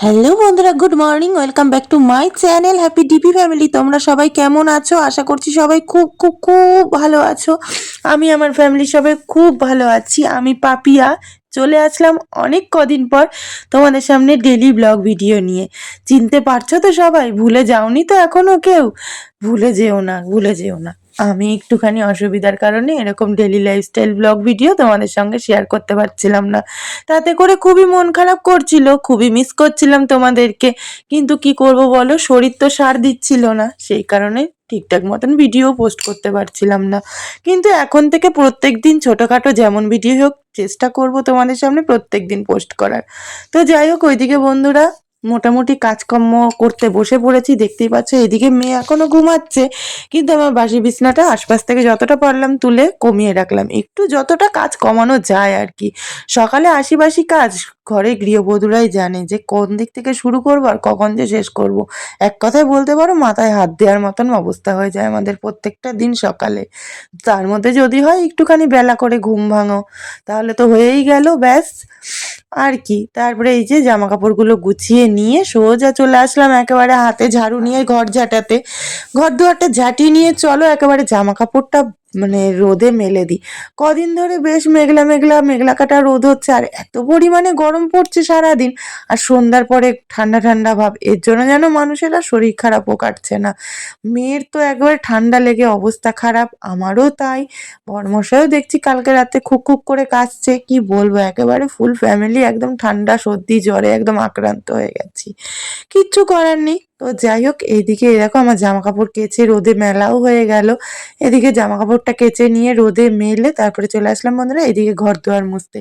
Hello বন্ধুরা good morning welcome back to my channel happy DP family তোমরা সবাই কেমন আছো? আশা করছি সবাই খুব খুব খুব ভালো আছো। আমি, আমার ফ্যামিলি সবাই খুব ভালো আছি। আমি পাপিয়া। চলে আসলাম অনেক কদিন পর তোমাদের সামনে ডেলি ব্লগ ভিডিও নিয়ে। চিনতে পারছ তো সবাই? ভুলে যাওনি তো এখনও কেউ? ভুলে যেও না, ভুলে যেও না। আমি একটুখানি অসুবিধার কারণে এরকম ডেলি লাইফস্টাইল ব্লগ ভিডিও তোমাদের সঙ্গে শেয়ার করতে পারছিলাম না। তাতে করে খুবই মন খারাপ করছিল, খুবই মিস করছিলাম তোমাদেরকে। কিন্তু কি করব বলো, শরীর তো সার দিচ্ছিল না, সেই কারণে ঠিকঠাক মতন ভিডিও পোস্ট করতে পারছিলাম না। কিন্তু এখন থেকে প্রত্যেক দিন ছোটোখাটো যেমন ভিডিও হোক, চেষ্টা করব তোমাদের সামনে প্রত্যেক দিন পোস্ট করার। তো যাই হোক, ওইদিকে বন্ধুরা মোটামুটি কাজকর্ম করতে বসে পড়েছি, দেখতেই পাচ্ছ এদিকে মেয়ে এখনও ঘুমাচ্ছে। কিন্তু আমার বাসি বিছনাটা আশপাশ থেকে যতটা পারলাম তুলে কমিয়ে রাখলাম। একটু যতটা কাজ কমানো যায় আর কি। সকালে আশিবাসি কাজ, ঘরে গৃহবধূরাই জানে যে কোন দিক থেকে শুরু করব আর কখন যে শেষ করব। এক কথায় বলতে পারো, মাথায় হাত দেওয়ার মতন অবস্থা হয়ে যায় আমাদের প্রত্যেকটা দিন সকালে। তার মধ্যে যদি হয় একটুখানি বেলা করে ঘুম ভাঙো। তাহলে তো হয়েই গেল, ব্যাস। আর কি? তারপরে এই যে জামা কাপড়গুলো গুছিয়ে নিয়ে সোজা চলে আসলাম একেবারে হাতে ঝাড়ু নিয়ে ঘর ঝাঁটাতে। ঘর দুয়ারটা ঝাঁটিয়ে নিয়ে চলো একেবারে জামা কাপড়টা মানে রোদে মেলে দিই। কদিন ধরে বেশ মেঘলা মেঘলা মেঘলা কাটা রোদ হচ্ছে আর এত পরিমাণে গরম পড়ছে সারাদিন। আর সন্ধ্যার পরে ঠান্ডা ঠান্ডা ভাব, এর জন্য যেন মানুষের শরীর খারাপও কাটছে না। মেয়ের তো একবারে ঠান্ডা লেগে অবস্থা খারাপ, আমারও তাই। বরমশাইও দেখছি কালকে রাতে খুক খুক করে কাশছে, কি বলব? একেবারে ফুল ফ্যামিলি একদম ঠান্ডা, সর্দি, জ্বরে একদম আক্রান্ত হয়ে গেছি। কিচ্ছু করার নেই। তো যাই হোক এইদিকে এরকম আমার জামা কাপড় কেচে রোদে মেলাও হয়ে গেল। এদিকে জামা কাপড়টা কেচে নিয়ে রোদে মেলে তারপরে চলে আসলাম বন্ধুরা, এদিকে ঘর দুয়ার মুছতে।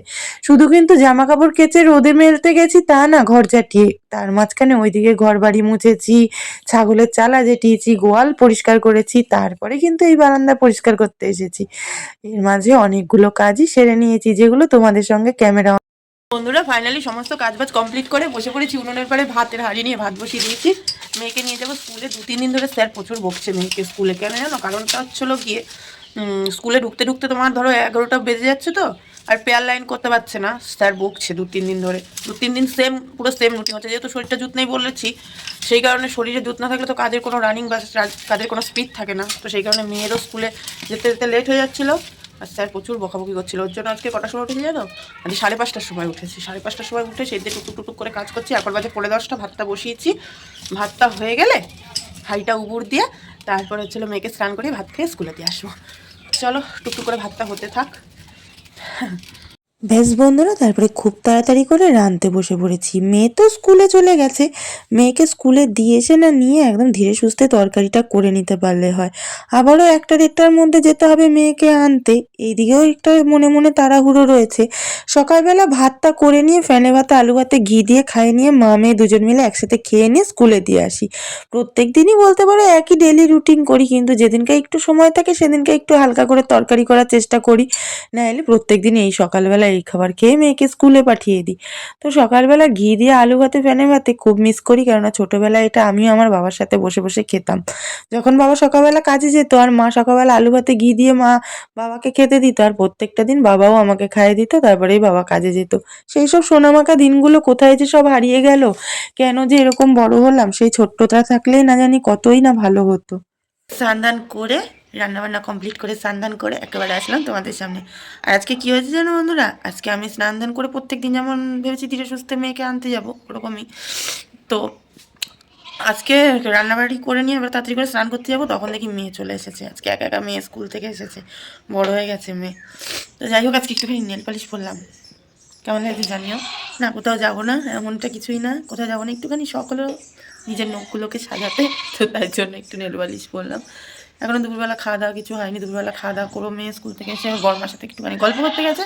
শুধু কিন্তু জামা কাপড় কেচে রোদে মেলতে গেছি তা না, ঘর ঝাঁটিয়ে তার মাঝখানে ওইদিকে ঘর বাড়ি মুছেছি, ছাগলের চালা যেটিয়েছি, গোয়াল পরিষ্কার করেছি, তারপরে কিন্তু এই বারান্দা পরিষ্কার করতে এসেছি। এর মাঝে অনেকগুলো কাজই সেরে নিয়েছি, যেগুলো তোমাদের সঙ্গে ক্যামেরা বন্ধুরা ফাইনালি সমস্ত কাজ বাজ কমপ্লিট করে বসে পড়েছি উনুনের পরে ভাতের হাঁড়ি নিয়ে, ভাত বসিয়ে দিয়েছি। মেয়েকে নিয়ে যাব স্কুলে। দু, তিন দিন ধরে স্যার প্রচুর বকছে মেয়েকে স্কুলে। কেন জানো? কারণটা হচ্ছিল গিয়ে স্কুলে ঢুকতে ঢুকতে তোমার ধরো এগারোটা বেজে যাচ্ছে তো, আর পেয়ার লাইন করতে পারছে না। স্যার বকছে দু, তিন দিন ধরে। দু, তিন দিন সেম পুরো সেম রুটিন হচ্ছে। যেহেতু শরীরটা জুত নেই বলেছি, সেই কারণে শরীরে জুত না থাকলে তো কাজের কোনো রানিং বা কাজের কোনো স্পিড থাকে না। তো সেই কারণে মেয়েরও স্কুলে যেতে যেতে লেট হয়ে যাচ্ছিল। আর স্যার প্রচুর বকাবকি করছিল। ওর জন্য আজকে কটার সময় উঠেছি জানো? আজকে সাড়ে পাঁচটার সময় উঠেছি। সাড়ে পাঁচটার সময় উঠে সেই দিয়ে টুকটুক টুকটুক করে কাজ করছি, এখন বাজে পড়ে দশটা, ভাতটা বসিয়েছি। ভাতটা হয়ে গেলে হাইটা উবুর দিয়ে তারপরে হচ্ছিল মেয়েকে স্নান করে ভাত খেয়ে স্কুলে দিয়ে আসব। চলো, টুকটুক করে ভাতটা হতে থাক। বেশ বন্ধুরা, তারপরে খুব তাড়াতাড়ি করে রাঁধতে বসে পড়েছি। মেয়ে তো স্কুলে চলে গেছে। মেয়েকে স্কুলে দিয়ে এসে না নিয়ে একদম ধীরে সুস্থে তরকারিটা করে নিতে পারলে হয়। আবারও একটা দেড়টার মধ্যে যেতে হবে মেয়েকে আনতে। এইদিকেও একটা মনে মনে তাড়াহুড়ো রয়েছে। সকালবেলা ভাতটা করে নিয়ে ফ্যানে ভাতে আলু ভাতে ঘি দিয়ে খাইয়ে নিয়ে মা মেয়ে দুজন মিলে একসাথে খেয়ে নিয়ে স্কুলে দিয়ে আসি। প্রত্যেক দিনই বলতে পারো একই ডেলি রুটিন করি, কিন্তু যেদিনকে একটু সময় থাকে সেদিনকে একটু হালকা করে তরকারি করার চেষ্টা করি। নাহলে প্রত্যেক দিন এই সকালবেলা এই খাবার খেয়ে মেয়েকে স্কুলে পাঠিয়ে দিই। তো সকালবেলা ঘি দিয়ে আলু ভাতে ফ্যানে ভাতে খুব মিস করি, কেননা ছোটোবেলায় এটা আমিও আমার বাবার সাথে বসে বসে খেতাম। যখন বাবা সকালবেলা কাজে যেত আর মা সকালবেলা আলু ভাতে ঘি দিয়ে মা বাবাকে খেতে দিত, আর প্রত্যেকটা দিন বাবাও আমাকে খাইয়ে দিত, তারপরেই বাবা কাজে যেত। সেই সব সোনামাকা দিনগুলো কোথায় যে সব হারিয়ে গেল, কেন যে এরকম বড় হলাম, সেই ছোট্টটা থাকলেই না জানি কতই না ভালো হতো। স্নান করে রান্নাবান্না কমপ্লিট করে স্নান করে একেবারে আসলাম তোমাদের সামনে। আর আজকে কী হয়েছে জানো বন্ধুরা? আজকে আমি স্নান দান করে প্রত্যেক দিন যেমন ভেবেছি ধীরে সুস্থে মেয়েকে আনতে যাব, ওরকমই। তো আজকে রান্নাবাড়ি করে নিয়ে এবার তাড়াতাড়ি করে স্নান করতে যাব, তখন দেখি মেয়ে চলে এসেছে। আজকে একা একা মেয়ে স্কুল থেকে এসেছে, বড় হয়ে গেছে মেয়ে। তো যাই হোক, আজকে একটুখানি নেল পালিশ পরলাম কেমন লাগছে জানিও? না, কোথাও যাব না, এমনটা কিছুই না। কোথাও যাব না, একটুখানি সকলে নিজের নখগুলোকে সাজাতে, তো তার জন্য একটু নেল পালিশ পরলাম এখনও দুপুরবেলা খাওয়া দাওয়া কিছু হয়নি, দুপুরবেলা খাওয়া দাওয়া করো মেয়ে স্কুল থেকে এসে গরমার সাথে একটুখানি গল্প করতে গেছে।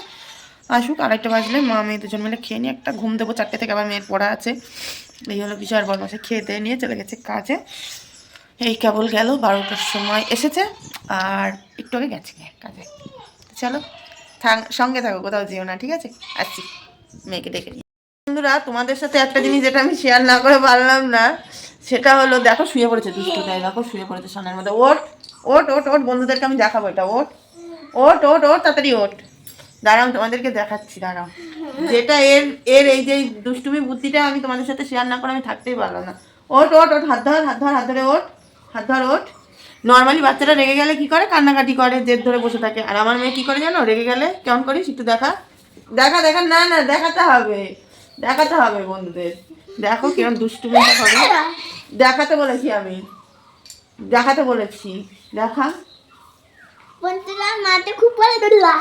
আসুক, আরেকটা বাজলে মা মেয়ে দুজন মিলে খেয়ে নিয়ে একটা ঘুম দেবো চারটে থেকে আবার মেয়ের পড়া আছে। এই হলো কিছু, আর বরমাসে খেয়ে দিয়ে নিয়ে চলে গেছে কাজে। এই কেবল গেল, বারোটার সময় এসেছে। আর একটু আগে গেছে কাজে। চলো সঙ্গে থাকো, কোথাও যেও না, ঠিক আছে? আসছি, মেয়েকে ডেকে নিয়ে। বন্ধুরা, তোমাদের সাথে একটা জিনিস যেটা আমি শেয়ার না করে পারলাম না, সেটা হলো, দেখো শুয়ে পড়েছে দুষ্টুটাই দেখো শুয়ে পড়েছে সোনার মধ্যে। ওট ওট ওট ওট, বন্ধুদেরকে আমি দেখাবো এটা, ওট। ওট ওট ওট, তাড়াতাড়ি ওট। দাঁড়াও তোমাদেরকে দেখাচ্ছি, দাঁড়াও। যেটা এর এর এই যে দুষ্টুমি বুদ্ধিটা আমি তোমাদের সাথে শেয়ার না করে আমি থাকতেই পারলাম না। ওট ওট ওট, হাত ধর হাত ধর, হাত ধরে ওট, হাত ধর, ওট। নর্মালি বাচ্চারা রেগে গেলে কি করে? কান্নাকাটি করে, জেদ ধরে বসে থাকে। আর আমার মেয়ে কি করে জানো? রেগে গেলে কেমন করিস? একটু দেখা। দেখা দেখা, না না, দেখাতে হবে। দেখাতে হবে বন্ধুদের। দেখো কিরম দুষ্টুমিটা করে দেখাতে বলেছি আমি। দেখাতে বলেছি। দেখা। বন্ধুরা মাঠে খুব ভালো দৌড়া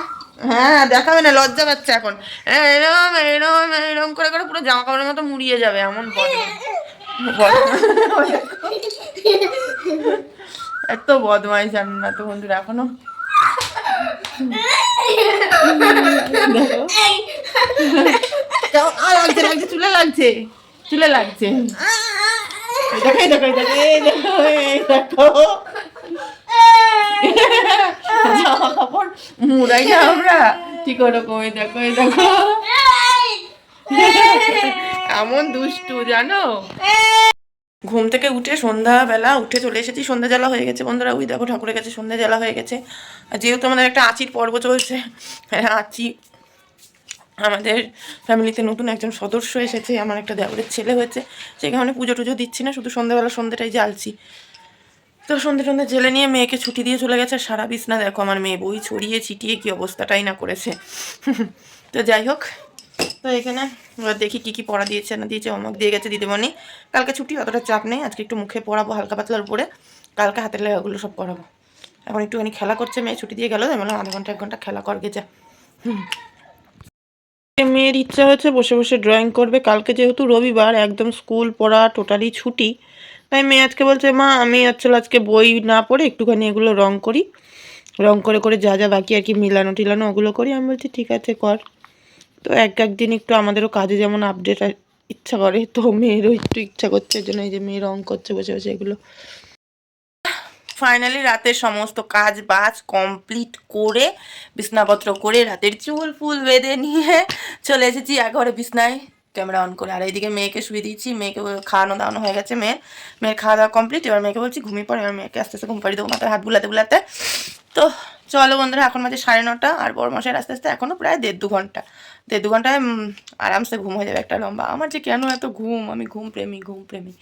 হ্যাঁ দেখাবে না লজ্জা পাচ্ছে এখন। এরম এরম এরম করে করে পুরো জামা কাপড়ের মতো মুড়িয়ে যাবে এমন। এত বদমাই জান না তো বন্ধুরা এখনও। দেখো, লাগছে লাগছে চুলে লাগছে চুলে লাগছে। এই দেখো না আমরা দেখো দেখো এমন দুষ্টু জানো ঘুম থেকে উঠে সন্ধ্যাবেলা উঠে চলে এসেছি সন্ধ্যা জ্বালা হয়ে গেছে বন্ধুরা ওই দেখো ঠাকুরের কাছে সন্ধ্যা জ্বালা হয়ে গেছে আর যেহেতু আমাদের একটা আচির পর্ব চলছে আচি আমাদের ফ্যামিলিতে নতুন একজন সদস্য এসেছে, আমার একটা দেওরের ছেলে হয়েছে সেই কারণে পুজো টুজো দিচ্ছি না, শুধু সন্ধ্যাবেলা সন্ধ্যাটাই জ্বালছি। তো সন্ধে সন্ধ্যে জেলে নিয়ে মেয়েকে ছুটি দিয়ে চলে গেছে সারা বিছনা দেখো আমার মেয়ে বই ছড়িয়ে ছিটিয়ে কি অবস্থাটাই না করেছে। তো যাই হোক, তো এখানে দেখি কি কি পড়া দিয়েছে না দিয়েছে হোমওয়ার্ক দিয়ে গেছে দিদিমণি। কালকে ছুটি, অতটা চাপ নেই, আজকে একটু মুখে পড়াবো, হালকা পাতলার উপরে কালকে হাতের লেখাগুলো সব করাবো এখন একটুখানি খেলা করছে মেয়ে, ছুটি দিয়ে গেল, আমি বললাম আধা ঘণ্টা, এক ঘণ্টা খেলা করগে যা। মেয়ের ইচ্ছা হয়েছে বসে বসে ড্রয়িং করবে। কালকে যেহেতু রবিবার, একদম স্কুল পড়া টোটালি ছুটি। তাই মেয়ে আজকে বলছে, মা, আমি আসলে আজকে বই না পড়ে একটুখানি এগুলো রং করি। রং করে করে যা যা বাকি আর কি মিলানো টিলানো ওগুলো করি। আমি বলছি, ঠিক আছে, কর। তো এক একদিন একটু আমাদেরও কাজে যেমন আপডেট ইচ্ছা করে। তো মেয়েরও একটু ইচ্ছা করছে এর জন্য এই যে মেয়ে রং করছে বসে বসে এগুলো। ফাইনালি রাতের সমস্ত কাজ বাজ কমপ্লিট করে বিছনাপত্র করে রাতের চুল ফুল বেঁধে নিয়ে চলে এসেছি। একবারে বিছনায় ক্যামেরা অন করে। আর এইদিকে মেয়েকে শুয়ে দিয়েছি। মেয়েকে খাওয়ানো দাওয়ানো হয়ে গেছে। মেয়ের মেয়ের খাওয়া দাওয়া কমপ্লিট এবার মেয়েকে বলছি, ঘুমিয়ে পড়ে। এবার মেয়েকে আস্তে আস্তে ঘুম পাড়িয়ে দেবো। মাথায় হাত বুলাতে বুলাতে তো চলো বন্ধুরা, এখন মাঝে সাড়ে নটা আর বড় মশাই আস্তে আস্তে এখনও প্রায় দেড় দু ঘণ্টা। দেড় দু ঘন্টায় আরামসে ঘুম হয়ে যাবে একটা লম্বা। আমার যে কেন এত ঘুম? আমি ঘুম প্রেমী ঘুম প্রেমী।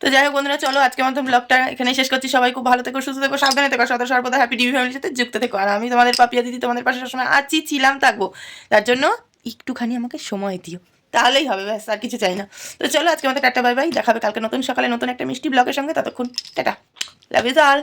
তো যাই হোক বন্ধুরা, চলো আজকে মতো ব্লগটা এখানে শেষ করছি। সবাই খুব ভালো থেকো, সুস্থ থেকো, সাবধানে থেকো সদা সর্বদা হ্যাপি টিভি ফ্যামিলির সাথে যুক্ত থেকো। আর আমি তোমাদের পাপিয়া দিদি তোমাদের পাশে সবসময় আছি, ছিলাম, থাকব। তার জন্য একটুখানি আমাকে সময় দিও। তাহলেই হবে, ব্যাস, আর কিছু চাই না। তো চলো আজকে আমাদের টাটা, বাই বাই। দেখাবে কালকে নতুন সকালে নতুন একটা মিষ্টি ব্লগের সঙ্গে। ততক্ষণ, টাটা। Love you all